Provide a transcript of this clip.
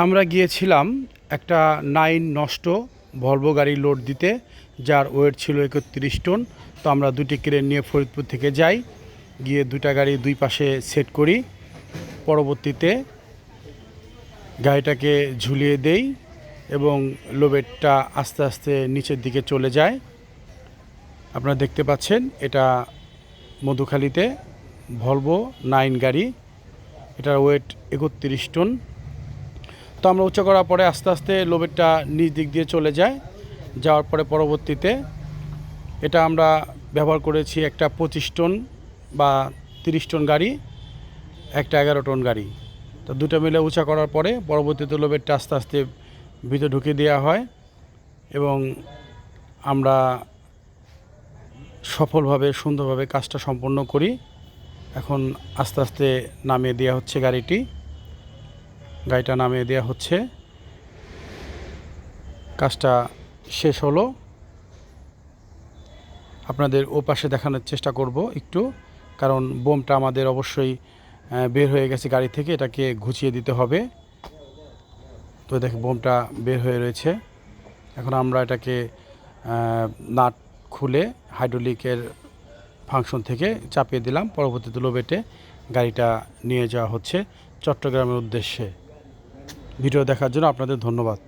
আমরা গিয়েছিলাম একটা নাইন নষ্ট ভলভো গাড়ি লোড দিতে, যার ওয়েট ছিল একত্রিশ টন। তো আমরা দুটি ক্রেন নিয়ে ফরিদপুর থেকে যাই, গিয়ে দুটা গাড়ি দুই পাশে সেট করি। পরবর্তীতে গাড়িটাকে ঝুলিয়ে দেই এবং লোবেটটা আস্তে আস্তে নিচের দিকে চলে যায়। আপনারা দেখতে পাচ্ছেন, এটা মধুখালীতে ভলভো নাইন গাড়ি। এটার ওয়েট একত্রিশ টন। তো আমরা উচ্চ করার পরে আস্তে আস্তে লোবেটটা নিচ দিক দিয়ে চলে যায়। যাওয়ার পরে পরবর্তীতে এটা আমরা ব্যবহার করেছি একটা পঁচিশ টন বা তিরিশ টন গাড়ি, একটা এগারো টন গাড়ি। তো দুটো মিলে উঁচা করার পরে পরবর্তীতে লোবেটটা আস্তে আস্তে ভিতরে ঢুকে দেওয়া হয় এবং আমরা সফলভাবে, সুন্দরভাবে কাজটা সম্পন্ন করি। এখন আস্তে আস্তে নামিয়ে দেওয়া হচ্ছে গাড়িটি। গাড়িটা নামিয়ে দেওয়া হচ্ছে। কাজটা শেষ হলো। আপনাদের ও পাশে দেখানোর চেষ্টা করব একটু, কারণ বোমটা আমাদের অবশ্যই বের হয়ে গেছে গাড়ি থেকে, এটাকে ঘুচিয়ে দিতে হবে। তো দেখ বোমটা বের হয়ে রয়েছে। এখন আমরা এটাকে নাট খুলে হাইড্রোলিকের ফাংশন থেকে চাপিয়ে দিলাম। পরবর্তীতে লোবেটে গাড়িটা নিয়ে যাওয়া হচ্ছে চট্টগ্রামের উদ্দেশ্যে। ভিডিও দেখার জন্য আপনাদের ধন্যবাদ।